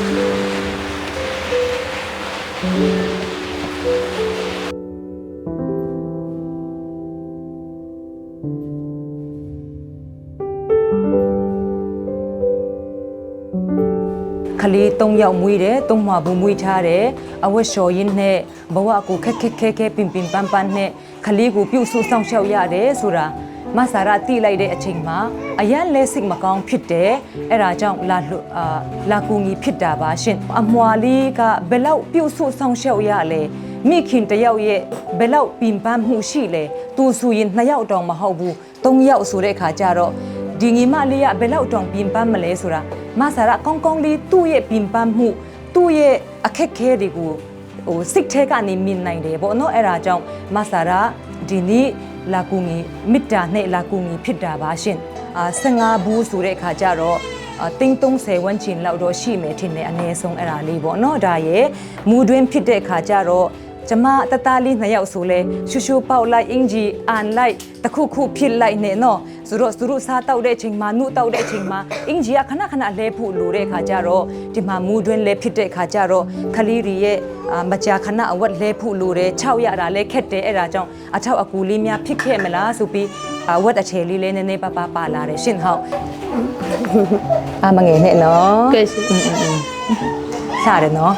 ခလေး၃ယောက်မွေးတယ်သုံးမဘူးမွေးထားတယ်အဝတ်လျှော်ရင်းနဲ့ဘဝကိုခက်ခက်ခဲခဲပင်ပင်ပန်းပန်းနဲ့ခလေးကိုပြုတ်ဆူဆောင်ရှောက်ရတယ်ဆိုတာ မဆာရတိလိုက်တဲ့အချိန်မှာအရန်လဲစိတ်မကောင်းဖြစ်တယ်အဲ့ဒါကြောင့်လာလွအာလာကူငီဖြစ်တာပါရှင်အမွာလေးကဘယ်လောက်ပြုတ်ဆူဆောင်ရှောက်ရလဲမိခင်တယောက်ရဲ့ဘယ်လောက်ပင်ပန်းမှုရှိလဲသူဆိုရင်နှစ်ယောက်တောင်မဟုတ်ဘူးသုံးယောက်ဆိုတဲ့ခါကျတော့ဒီငီမလေးကဘယ်လောက်တောင်ပြင်ပန်းမလဲဆိုတာမဆာရကောင်းကောင်းလေးသူ့ရဲ့ပြင်ပန်းမှုသူ့ရဲ့အခက်ခဲတွေကိုဟိုစိတ်ထဲကနေမြင်နိုင်တယ်ပေါ့နော်အဲ့ဒါကြောင့်မဆာရဒီနေ့ လာကူငီမေတ္တာနဲ့လာကူငီဖြစ်တာပါရှင်အာ15ဘူးဆိုတဲ့အခါကျတော့အတင်း30ဝန်းကျင်လောက်တော့ရှိမယ်ထင်တယ်အနည်းဆုံးအဲ့ဒါလေးပေါ့နော်ဒါရဲ့မူတွင်းဖြစ်တဲ့အခါကျတော့ ကျမတသားလေးနှစ်ယောက်ဆိုလဲရှူရှူပေါက်လိုက်အင်ဂျီအန်လိုက်တခုခုဖြစ်လိုက်နေနော်သူတို့သူတို့စားတောက်တဲ့ချိန်မှာနှုတ်တောက်တဲ့ချိန်မှာအင်ဂျီကခဏခဏလဲဖို့လိုတဲ့ခါကျတော့ဒီမှာမူတွင်းလဲဖြစ်တဲ့ခါကျတော့ခလီရီရဲ့မကြာခဏအဝတ်လဲဖို့လိုတယ်ခြောက်ရတာလဲခက်တယ်အဲ့ဒါကြောင့်အထောက်အကူလေးများဖြစ်ခဲ့မလားဆိုပြီးဝတ်အခြေလေးလဲနည်းနည်းပါပါပါလာတယ်ရှင်ဟောက်အမငယ်နဲ့နော်ကဲရှင်စားတယ်နော်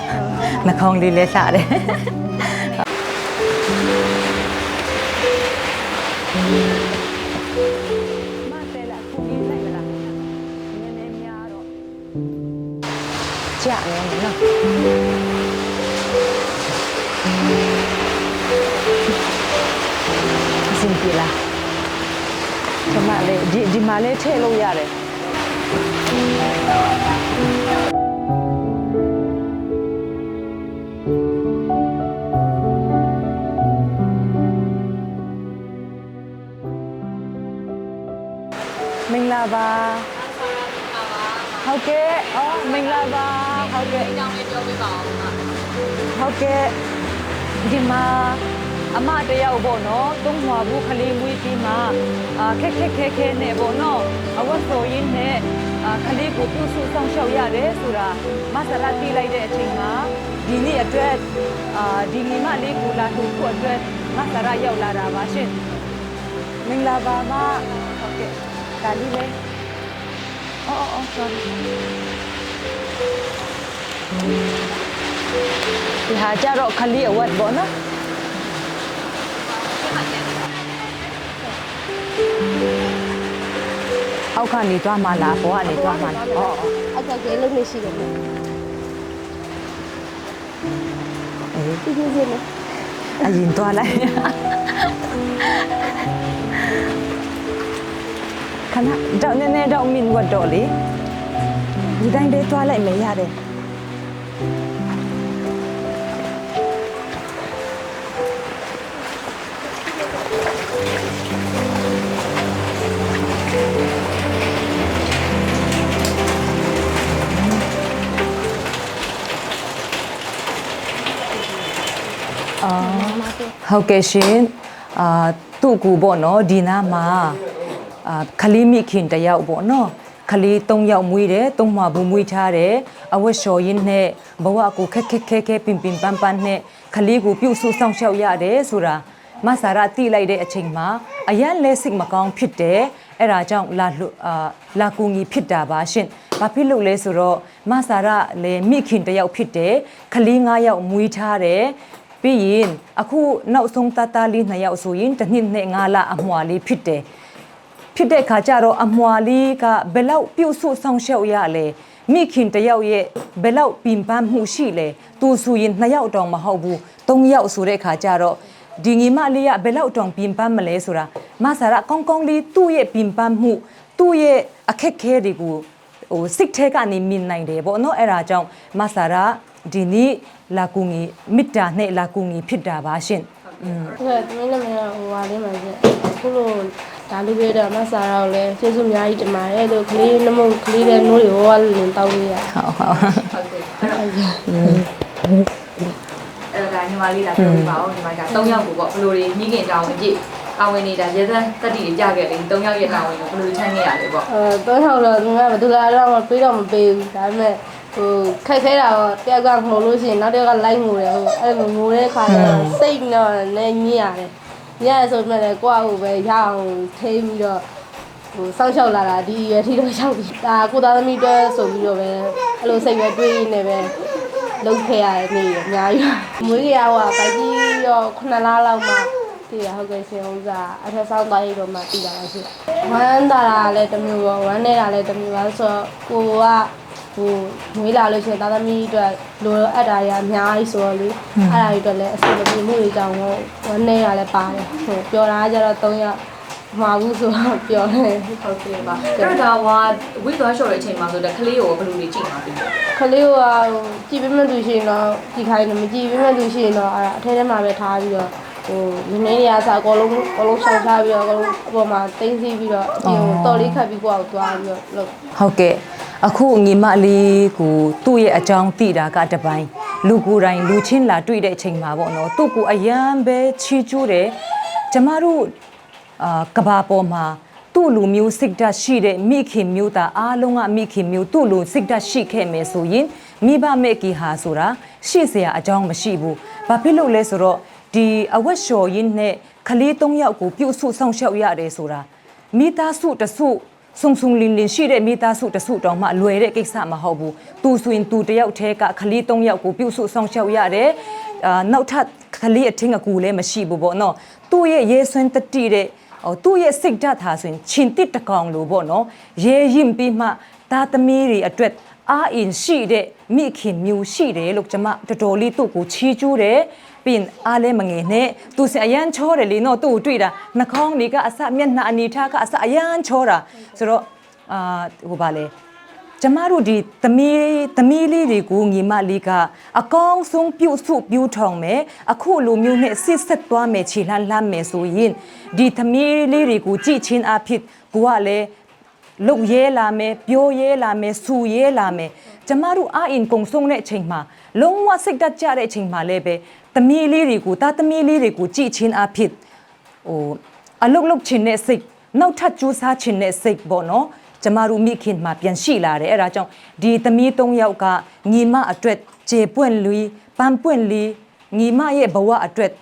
နှာခေါင်းလေးလဲစားတယ် ဒီဒီမှာလေထည့်လို့ရတယ်မင်္ဂလာပါဟုတ်ကဲ့အော်မင်္ဂလာပါဟုတ်ကဲ့အကြောင်းလေးပြောပြပါအောင်ပါဟုတ်ကဲ့ဒီမှာ အမတယောက်ပေါ့နော်သုံးမွာဘူးခလေးမွေးပြီးမှအာခက်ခက်ခဲခဲနဲ့ပေါ့နော်အဝတ်ဆိုရင်းနဲ့အာခလေးကိုပြုစုဆောင်ရှောက်ရတယ်ဆိုတာမဆရာတီးလိုက်တဲ့အချိန်မှာဒီနေ့အတွက်အာဒီညီမလေးကိုလာထုတ်ဖို့အတွက်မဆရာရောက်လာတာပါရှင်မင်္ဂလာပါမဟုတ်ကဲ့ဒါလေးလေအော်အော်အော် sorry ဒီဟာကြတော့ခလီအဝတ်ပေါ့နော် အောက်ကနေသွားမှလားဘောကနေသွားမှလားအော်အကောက်ကလေးလုံးနေရှိတယ်နော်အေးဒီဒီစီနဲ့အရင်သွားလိုက်ခဏတော့နည်းနည်းတော့မင်းဝတ်တော့လေဒီတိုင်းလေးသွားလိုက်မယ်ရတယ် ဟုတ်ကဲ့ရှင်အာသူ့ကူပေါ့နော်ဒီနားမှာအာခလေးမိခင်တယောက်ပေါ့နော်ခလေး၃ယောက်မွေးတယ်သုံးမဘူးမွေးထားတယ်အဝတ်လျှော်ရင်းနဲ့ဘဝကိုခက်ခက်ခဲခဲပင်ပင်ပန်းပန်းနဲ့ခလေးကိုပြုတ်ဆူဆောင်ရှောက်ရတယ်ဆိုတာမဆာရတိလိုက်တဲ့အချိန်မှာအရန်လဲစိတ်မကောင်းဖြစ်တယ်အဲ့ဒါကြောင့်လာလွအာလာကူငီဖြစ်တာပါရှင်ဘာဖြစ်လို့လဲဆိုတော့မဆာရလည်းမိခင်တယောက်ဖြစ်တယ်ခလေး၅ယောက်မွေးထားတယ် ပြီးရင်အခုနောက်ဆုံးတတလေးနှစ်ယောက်ဆိုရင်တစ်နှစ်နဲ့ငါးလအမွာလေးဖြစ်တယ်ဖြစ်တဲ့ခါကျတော့အမွာလေးကဘယ်လောက်ပြုတ်ဆုဆောင်ရှောက်ရလဲမိခင်တယောက်ရဲ့ဘယ်လောက်ပင်ပန်းမှုရှိလဲသူဆိုရင်နှစ်ယောက်တောင်မဟုတ်ဘူးသုံးယောက်ဆိုတဲ့ခါကျတော့ဒီညီမလေးကဘယ်လောက်တောင်ပင်ပန်းမလဲဆိုတာမဆာရကောင်းကောင်းလေးသူ့ရဲ့ပင်ပန်းမှုသူ့ရဲ့အခက်ခဲတွေကိုဟိုစိတ်ထဲကနေမြင်နိုင်တယ်ပေါ့နော်အဲ့ဒါကြောင့်မဆာရာ ဒီနေ့လာကူငီမေတ္တာနဲ့လာကူငီဖြစ်တာပါရှင်อืมဟုတ်ကဲ့ဒီနေ့လည်းဟိုဟာလေးမှာချက်အခုလိုဒါလေးပြတော့မဆာရာကိုလည်းကျေးဇူးအများကြီးတင်ပါတယ်လို့ကလေးနမုတ်ကလေးတဲ့နိုးတွေဟိုကလည်းတောင်းလို့ရဟုတ်ဟုတ်ဟုတ်ကဲ့အဲ့တော့အဲ့ဒါညီမလေးလာပြောပြပါဦးညီမက3ယောက်ကိုပေါ့ဘယ်လိုတွေမိခင်တောင်းဝင်ကြည့်တာဝန်နေတာရဲသက်တက်တီတွေကြခဲ့လေ3ယောက်ရဲ့တာဝန်ကိုဘယ်လိုချမ်းခဲ့ရလဲပေါ့အဲတော့ဟောတော့ငါဘယ်သူလာတော့မပေးတော့မပေးဘူးဒါပေမဲ့ ဟိုခက်ခဲတာတော့တယောက်ကငိုလို့ရှိရင်နောက်တစ်ယောက်ကလိုက်ငိုတယ်ဟိုအဲ့လိုငိုတဲ့ခါကျတော့စိတ်တော့လည်းညစ်ရတယ်ညရဆိုမှလည်းကိုယ့်အကူပဲရအောင်ထိန်းပြီးတော့ဟိုစောင့်ရှောက်လာတာဒီရွယ်ထိတော့ရောက်ပြီဒါကိုသားသမီးတွဲဆိုပြီးတော့ပဲအဲ့လိုစိတ်ပဲတွေးနေပဲလုံးခဲ့ရတဲ့နေ့အများကြီးမွေးရဟိုပိုက်ကြီးတော့9လလောက်မှတည်ရဟုတ်ကဲ့ရှင်ဥစားအထက်ဆောင်သွားရတော့မှတည်တာပါရှိဝမ်းသာတာလည်းတစ်မျိုးပေါ့ဝမ်းနေတာလည်းတစ်မျိုးပါဆိုတော့ကိုက ဟိုမွေးလာလို့ရှိရင်သားသမီးအတွက်လိုအပ်တာတွေအများကြီးဆိုတော့လေအဲ့ဒါတွေအတွက်လည်းအဆင်မပြေမှုတွေကြောင့်ဟိုဝမ်းနေရလဲပါတယ်ဟိုပြောတာကကြတော့၃ရက်မှာဘူးဆိုတော့ပြောတယ်ဟုတ်ကဲ့ပါအဲ့တော့ဟိုဝိသွားလျှော်တဲ့အချိန်မှာဆိုတော့ကလေးကိုဘယ်လိုနေကြည့်မှာပြီခလေးကဟိုကြည်ပေးမဲ့သူရှိရင်တော့ကြည်ခိုင်းတယ်မကြည်ပေးမဲ့သူရှိရင်တော့အဲ့ဒါအထဲထဲမှာပဲထားပြီးတော့ဟိုရင်းနေရစားအကုန်လုံးအကုန်လုံးရှောင်ထားပြီးတော့အကုန်လုံးအပေါ်မှာတင်းစီပြီးတော့အပြင်ကိုတော်လေးခတ်ပြီးကိုယ့်အောင်သွားပြီးတော့လုပ်ဟုတ်ကဲ့ အခုညီမလေးကိုသူ့ရဲ့အကြောင်းသိတာကတပိုင်းလူကိုယ်တိုင်လူချင်းလာတွေ့တဲ့အချိန်မှာပေါ့နော်သူ့ကိုအယံပဲချီကျိုးတယ်ကျမတို့အာကဘာပေါ်မှာသူ့လူမျိုးစိတ်ဓာတ်ရှိတဲ့မိခင်မျိုးသားအားလုံးကမိခင်မျိုးသူ့လူစိတ်ဓာတ်ရှိခဲ့မယ်ဆိုရင်မိဘမဲ့ကီဟာဆိုတာရှိเสียအကြောင်းမရှိဘူးဘာဖြစ်လို့လဲဆိုတော့ဒီအဝတ်လျှော်ရင်းနဲ့ကလေး၃ယောက်ကိုပြုတ်ဆုဆောင်ရှောက်ရတယ်ဆိုတာမိသားစုတစု ဆုံဆုံလင်းလင်းရှိတဲ့မိသားစုတစုတောင်မှလွယ်တဲ့ကိစ္စမဟုတ်ဘူးသူဆိုရင်သူတယောက်တည်းကခလေး၃ယောက်ကိုပြုစုဆောင်ရှောက်ရတယ်အာနောက်ထပ်ခလေးအထင်းအကူလည်းမရှိဘူးပေါ့နော်သူ့ရဲ့ရဲဆွမ်းတတိတဲ့ဟိုသူ့ရဲ့စိတ်ဓာတ်ထားဆိုရင်ချင်းတစ်တကောင်လို့ပေါ့နော်ရဲရင်ပြီးမှ သားသမီးတွေအတွက်အာအင်ရှိတဲ့မိခင်မျိုးရှိတယ်လို့ကျွန်မတော်တော်လေးသူ့ကိုချီးကျူးတယ်ပြီးရင်အားလည်းမငယ်နဲ့သူစအရန်ချောတယ်လေနော်သူ့ကိုတွေ့တာနှာခေါင်းတွေကအစမျက်နှာအနေထားကအစအရန်ချောတာဆိုတော့အာဟိုပါလေကျမတို့ဒီသမီးသမီးလေးတွေကိုညီမလေးကအကောင်းဆုံးပြုစုပြုထောင်မယ်အခုလိုမျိုးနဲ့ဆစ်ဆက်သွားမယ်ခြေလှမ်းလှမ်းမယ်ဆိုရင်ဒီသမီးလေးတွေကိုကြည့်ချင်းအဖြစ်ကိုကလည်း လုတ်ရဲလာမယ်ပြောရဲလာမယ်ဆူရဲလာမယ်ကျမတို့အာအင်ကုံဆုံးတဲ့အချိန်မှာလုံးဝစိတ်တက်ကြတဲ့အချိန်မှာလည်းပဲသမီးလေးတွေကိုတာသမီးလေးတွေကိုကြည်ချင်းအဖြစ်ဟိုအလုတ်လုတ်ချင်းတဲ့စိတ်နောက်ထပ်ကြိုးစားချင်းတဲ့စိတ်ပေါ့နော်ကျမတို့မိခင်မှာပြန်ရှိလာတယ်အဲ့ဒါကြောင့်ဒီသမီး၃ယောက်ကညီမအတွက်ကျေပွင့်လူပန်းပွင့်လီညီမရဲ့ဘဝအတွက်အာ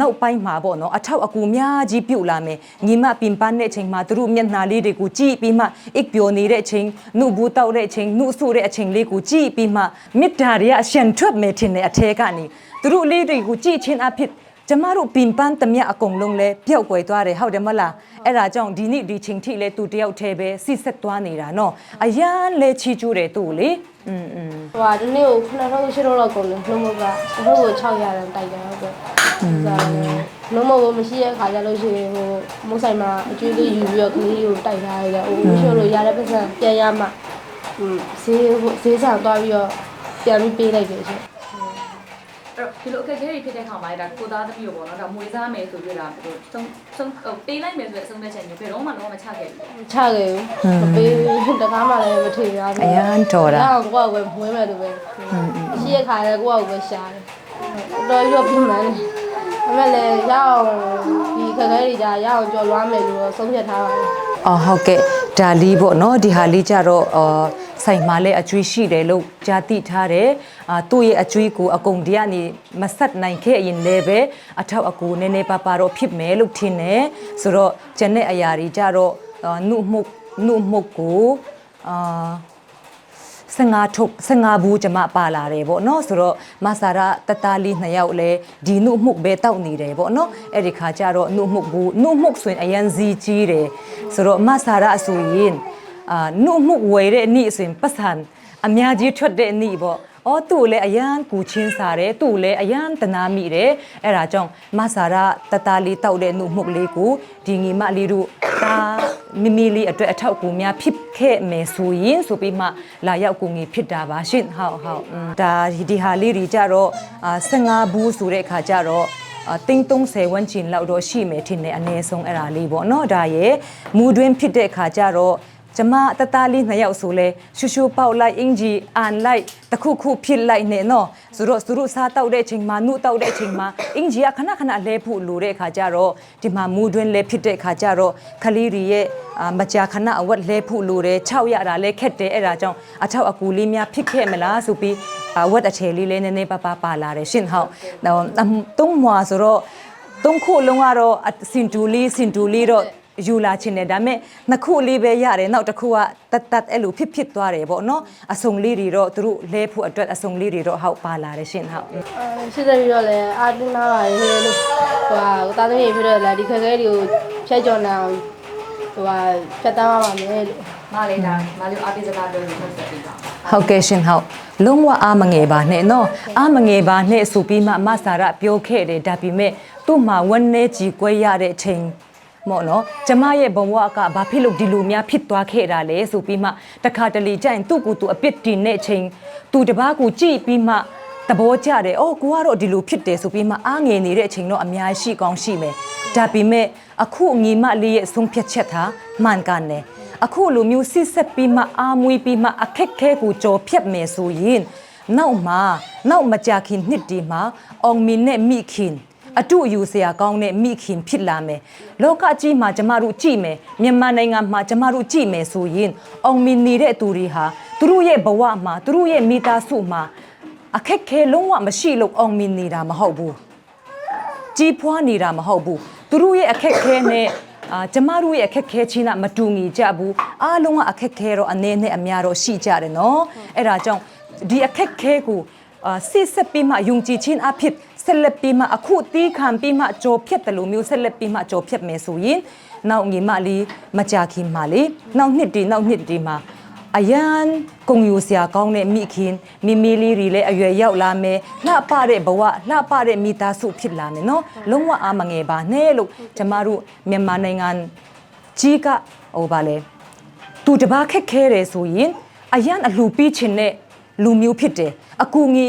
နောက်ပိုင်းမှာပေါ့နော်အထောက်အကူအများကြီးပြုတ်လာမယ်ညီမပင်ပန်းတဲ့အချိန်မှာသူတို့မျက်နှာလေးတွေကိုကြည့်ပြီးမှအိပ်ပျော်နေတဲ့အချိန်နှုတ်ဘူးတောက်တဲ့အချိန်နှုတ်ဆူတဲ့အချိန်လေးကိုကြည့်ပြီးမှမေတ္တာတွေကအရှင်ထွက်မယ်ထင်တဲ့အထဲကနေသူတို့လေးတွေကိုကြည့်ချင်းအဖြစ်ကျမတို့ပင်ပန်းတမျက်အကုန်လုံးလဲပျောက်ကွယ်သွားတယ်ဟုတ်တယ်မလားအဲ့ဒါကြောင့်ဒီနေ့ဒီချိန်ထိလဲသူတယောက်တည်းပဲစစ်ဆက်သွားနေတာနော်အရန်လဲချီကျူးတယ်သူ့ကိုလေอืมอืม ဟိုဟာဒီနေ့ကို9000 8000လောက်ကုန်တယ်နှုတ်မကတစ်ခုကို600ရန်တိုက်တယ်ဟုတ်ကဲ့ ဒါနှုတ်မဘမရှိတဲ့အခါကျလို့ရှိရင်ဟိုမုတ်ဆိုင်မှာအကျွေးလေးယူပြီးတော့ကလေးကိုတိုက်ထားရတယ်ဟိုမရှိလို့ရတဲ့ပတ်စံပြန်ရမှอืมဈေးဈေးဆောင်သွားပြီးတော့ပြန်ပြီးပေးလိုက်တယ်ရှင်အဲ့တော့ဒီလိုအခက်အခဲတွေဖြစ်တဲ့ခါမှာဒါကိုသားသမီးကိုပေါ့နော်ဒါမွေးစားမယ်ဆိုပြီးတာဟိုသုံးသုံးဟိုပေးလိုက်မယ်ဆိုတဲ့အဆုံးဖြတ်ချက်မျိုးဘယ်တော့မှတော့မချခဲ့ဘူးချခဲ့ဘူးမပေးဘူးတကားမှလည်းမထေရဘူးအရန်တော်တာရအောင်ကိုယ့်အဝယ်မွေးမယ်လို့ပဲရှိရခါလည်းကိုယ့်အဝယ်ပဲရှာတယ်တော်ရွတ်ပြမှန်းတယ် အမေလည်းရအောင်ဒီခက်ခဲတွေကြာရအောင်ကြော်လွားမယ်လို့ဆုံးဖြတ်ထားပါတယ်အော်ဟုတ်ကဲ့ဒါလီပေါ့နော်ဒီဟာလေးကြတော့အော်ဆိုင်မှာလည်းအကျွေးရှိတယ်လို့ကြားသိထားတယ်အာသူ့ရဲ့အကျွေးကိုအကုန်တည်းကနေမဆက်နိုင်ခဲ့ရင်လည်းပဲအထောက်အကူနည်းနည်းပါးပါတော့ဖြစ်မယ်လို့ထင်တယ်ဆိုတော့ကျန်တဲ့အရာတွေကြတော့အာနှုတ်မှုတ်နှုတ်မှုတ်ကိုအာ 15ထုတ်15ဘူးကျမပါလာတယ်ပေါ့နော်ဆိုတော့မဆာရတတလေးနှစ်ယောက်လဲဒီနှုတ်မှုတ်ပဲတောက်နေတယ်ပေါ့နော်အဲ့ဒီခါကျတော့နှုတ်မှုတ်ဘူးနှုတ်မှုတ်ဆိုရင်အရန်စီကြီးတယ်ဆိုတော့မဆာရအဆိုရင်အာနှုတ်မှုတ်ဝယ်တဲ့အနည်းဆိုရင်ပတ်စံအများကြီးထွက်တဲ့အနည်းပေါ့အော်သူ့လည်းအရန်ကူချင်းစားတယ်သူ့လည်းအရန်တနာမိတယ်အဲ့ဒါကြောင့်မဆာရတတလေးတောက်တဲ့နှုတ်မှုတ်လေးကိုဒီငီမလေးတို့ဒါ မိမိလေးအတွက်အထောက်အကူများဖြစ်ခဲ့မယ်ဆိုရင်ဆိုပြီးမှလာရောက်ကူငီဖြစ်တာပါရှင်ဟုတ်ဟုတ်ဒါဒီဟာလေးတွေကြတော့15ဘူးဆိုတဲ့အခါကြတော့အတင်း30ဝန်းကျင်လောက်တော့ရှိမယ်ထင်တယ်အနည်းဆုံးအဲ့ဒါလေးပေါ့နော်ဒါရဲ့မူတွင်းဖြစ်တဲ့အခါကြတော့ ကျမတတလေးနှစ်ယောက်ဆိုလဲရှူရှူပေါက်လိုက်အင်ဂျီအန်လိုက်တခုခုဖြစ်လိုက်နေနော်ဆိုတော့သူတို့စားတောက်တဲ့အချိန်မှာနှုတ်တောက်တဲ့အချိန်မှာအင်ဂျီကခဏခဏလဲဖို့လိုတဲ့အခါကျတော့ဒီမှာမူတွင်းလဲဖြစ်တဲ့အခါကျတော့ခလေးတွေရဲ့အာမကြာခဏအဝတ်လဲဖို့လိုတယ်၆ရတာလဲခက်တယ်အဲ့ဒါကြောင့်အထောက်အကူလေးများဖြစ်ခဲ့မလားဆိုပြီးအဝတ်အခြေလေးလေးနည်းနည်းပါးပါးပါလာတယ်ရှင်ဟုတ်တော့တုံးမွာဆိုတော့သုံးခုလုံးကတော့အစင်တူလီစင်တူလီတော့ ယူလာချင်တယ်ဒါပေမဲ့နှစ်ခုလေးပဲရတယ်နောက်တစ်ခုကတတ်တတ်အဲ့လိုဖြစ်ဖြစ်သွားတယ်ပေါ့နော်အစုံလေးတွေတော့သူတို့လဲဖို့အတွက်အစုံလေးတွေတော့ဟောက်ပါလာတယ်ရှင်ဟုတ်အဲရှိတဲ့ပြီးတော့လည်းအာတူနာပါလေလို့ဟိုဟာတာသမီးဖြစ်တော့လည်းဒီခက်ခဲတွေကိုဖြတ်ကျော်နိုင်အောင်ဟိုဟာဖြတ်တန်းပါမယ်လို့မလေးဒါမလေးအပိစကားပြောလို့ဆက်ဆက်ပြီးပါဟုတ်ကဲ့ရှင်ဟုတ်လုံးဝအားမငယ်ပါနဲ့နော်အားမငယ်ပါနဲ့ဆိုပြီးမှမဆာရပြောခဲ့တယ်ဒါပေမဲ့သူ့မှာဝန်းနေကြီးကွဲရတဲ့အချိန် မော့နော်ကျမရဲ့ဘဝကဘာဖြစ်လို့ဒီလိုများဖြစ်သွားခဲ့တာလဲဆိုပြီးမှတခါတလေကျရင်သူ့ကိုယ်သူအပြစ်တင်တဲ့အချိန်သူတပားကိုကြည့်ပြီးမှသဘောကျတယ်။အော်ကိုကတော့ဒီလိုဖြစ်တယ်ဆိုပြီးမှအားငယ်နေတဲ့အချိန်တော့အများရှိကောင်းရှိမယ်။ဒါပေမဲ့အခုညီမလေးရဲ့ဆုံးဖြတ်ချက်ဟာမှန်ကန်တယ်။အခုလိုမျိုးစစ်ဆက်ပြီးမှအာမွေးပြီးမှအခက်ခဲကိုကြော်ဖြတ်မယ်ဆိုရင်နောက်မှာနောက်မကြခင်နှစ်ဒီမှာအောင်မင်းနဲ့မိခင် အတူယူစရာကောင်းတဲ့မိခင်ဖြစ်လာမယ်လောကကြီးမှာကျမတို့ကြည့်မယ်မြန်မာနိုင်ငံမှာကျမတို့ကြည့်မယ်ဆိုရင်အောင်မင်းနေတဲ့သူတွေဟာသူတို့ရဲ့ဘဝမှာသူတို့ရဲ့မိသားစုမှာအခက်ခဲလုံးဝမရှိလို့အောင်မင်းနေတာမဟုတ်ဘူးကြီးဖွားနေတာမဟုတ်ဘူးသူတို့ရဲ့အခက်ခဲနဲ့အာကျမတို့ရဲ့အခက်ခဲချင်းကမတူညီကြဘူးအားလုံးကအခက်ခဲတော့အနေနဲ့အများတော့ရှိကြတယ်နော်အဲ့ဒါကြောင့်ဒီအခက်ခဲကိုအာစစ်ဆက်ပြီးမှယုံကြည်ခြင်းအဖြစ် ဆက်လက်ပြီးမှအခုတီးခံပြီးမှကြော်ဖြတ်တယ်လို့မျိုးဆက်လက်ပြီးမှကြော်ဖြတ်မယ်ဆိုရင်နောက်ငီမလေးမကြခင်မှလေနောက်နှစ်ဒီနောက်နှစ်ဒီမှာအယံကုံယူစရာကောင်းတဲ့မိခင်မိမီလေးတွေလည်းအရွယ်ရောက်လာမယ်လှပတဲ့ဘဝလှပတဲ့မိသားစုဖြစ်လာမယ်နော်လုံးဝအာမငယ်ပါနဲ့လို့ကျမတို့မြန်မာနိုင်ငံကြီးကဟိုပါလေသူတပားခက်ခဲတယ်ဆိုရင်အယံအလှပြီးချင်တဲ့လူမျိုးဖြစ်တယ်အကူငီ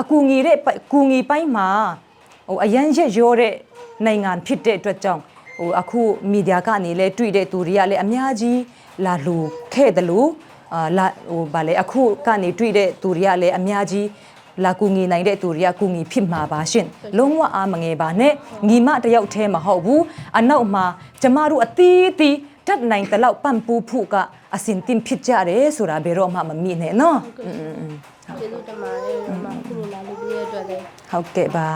အကူငီတဲ့ပိုက်ကူငီပိုင်းမှာဟိုအယံရက်ရောတဲ့နိုင်ငံဖြစ်တဲ့အတွက်ကြောင့်ဟိုအခုမီဒီယာကနေလဲတွေ့တဲ့သူတွေကလည်းအများကြီးလာလူခဲ့တယ်လို့အာလာဟိုဗာလေအခုကနေတွေ့တဲ့သူတွေကလည်းအများကြီးလာကူငီနိုင်တဲ့သူတွေကကူငီဖြစ်မှာပါရှင်လုံးဝအားမငယ်ပါနဲ့ညီမတစ်ယောက်တည်းမဟုတ်ဘူးအနောက်မှာကျမတို့အသီးသီးတတ်နိုင်တဲ့လောက်ပန့်ပူးဖို့ကအစင်တင်ဖြစ်ကြတယ်ဆိုတာဘယ်တော့မှမမြင်နဲ့နော် ကျေးဇူးတင်ပါတယ်မမခုလိုလာလို့ပြည့်ရတဲ့အတွက်လည်းဟုတ်ကဲ့ပါ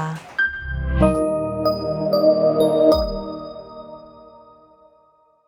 thank you